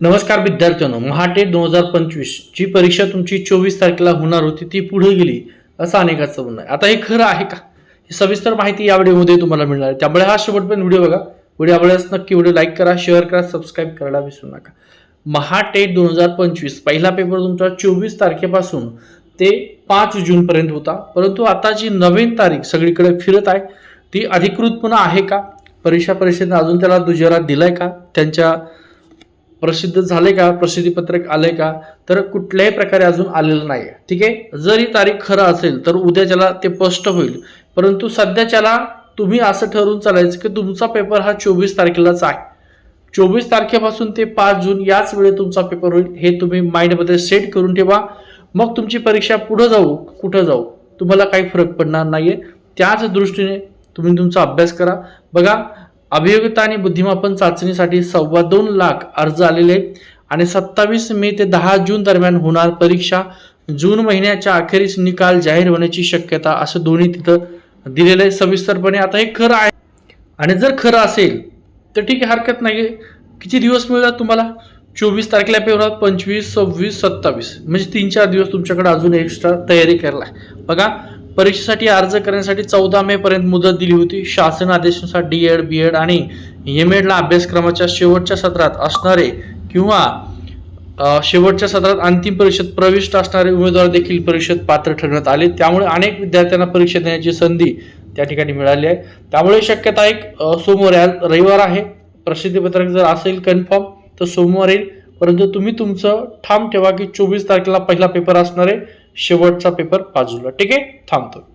नमस्कार विद्यार्थ्यांनो महाटे दोन हजार पंचवीस जी परीक्षा तुमची चोवीस तारखेला होणार होती ती पुढे गेली असं अनेकाचं म्हणणं आहे. आता हे खरं आहे का? ही सविस्तर माहिती या व्हिडिओमध्ये तुम्हाला मिळणार आहे. त्यामुळे हा शेवटपर्यंत व्हिडिओ बघा. व्हिडिओ आवडल्यास नक्की व्हिडिओ लाईक करा शेअर करा सबस्क्राईब करायला विसरू नका. महाटेट दोन हजार पंचवीस पहिला पेपर तुमचा चोवीस तारखेपासून ते पाच जूनपर्यंत होता. परंतु आता जी नवीन तारीख सगळीकडे फिरत आहे ती अधिकृत पुन्हा आहे का? परीक्षा परिषदेनं अजून त्याला दुजारा दिलाय का? त्यांच्या प्रसिद्ध झाले का? प्रसिद्धीपत्रक आले का? तर कुठल्याही प्रकारे अजून आलेलं नाही ठीक आहे? जर ही तारीख खरं असेल तर उद्याच्याला ते स्पष्ट होईल. परंतु सध्याच्याला तुम्ही असं ठरवून चालायचं की तुमचा पेपर हा चोवीस तारखेलाच आहे. चोवीस तारखेपासून ते पाच जून याच वेळी तुमचा पेपर होईल हे तुम्ही माइंडमध्ये सेट करून ठेवा. मग तुमची परीक्षा पुढं जाऊ कुठं जाऊ तुम्हाला काही फरक पडणार नाहीये. त्याच दृष्टीने तुम्ही तुमचा अभ्यास करा. बघा अभियोगिता आणि बुद्धिमापन चाचणीसाठी सव्वा दोन लाख अर्ज आलेले आहेत आणि सत्तावीस मे ते दहा जून दरम्यान होणार परीक्षा. जून महिन्याच्या अखेरीस निकाल जाहीर होण्याची शक्यता असं दोन्ही तिथं दिलेलं आहे सविस्तरपणे. आता हे खरं आहे. आणि जर खरं असेल तर ठीक आहे हरकत नाही किती दिवस मिळतात तुम्हाला? चोवीस तारखेला पेपरात पंचवीस सव्वीस सत्तावीस. म्हणजे तीन चार दिवस तुमच्याकडे अजून एक्स्ट्रा तयारी करायला आहे. बघा परीक्षेसाठी अर्ज करण्यासाठी चौदा मे पर्यंत मुदत दिली होती. शासन आदेशानुसार डी एड बी एड आणि एम एडला अभ्यासक्रमाच्या शेवटच्या सत्रात असणारे किंवा शेवटच्या सत्रात अंतिम परीक्षेत प्रविष्ट असणारे उमेदवार देखील परीक्षेत पात्र ठरण्यात आले. त्यामुळे अनेक विद्यार्थ्यांना परीक्षा देण्याची संधी त्या ठिकाणी मिळाली आहे. त्यामुळे शक्यता एक सोमवार रविवार आहे. प्रसिद्धीपत्रक जर असेल कन्फर्म तर सोमवार येईल. परंतु तुम्ही तुमचं ठाम ठेवा की चोवीस तारखेला पहिला पेपर असणार आहे. शेवटचा पेपर बाजूला. ठीक आहे? थांबतो.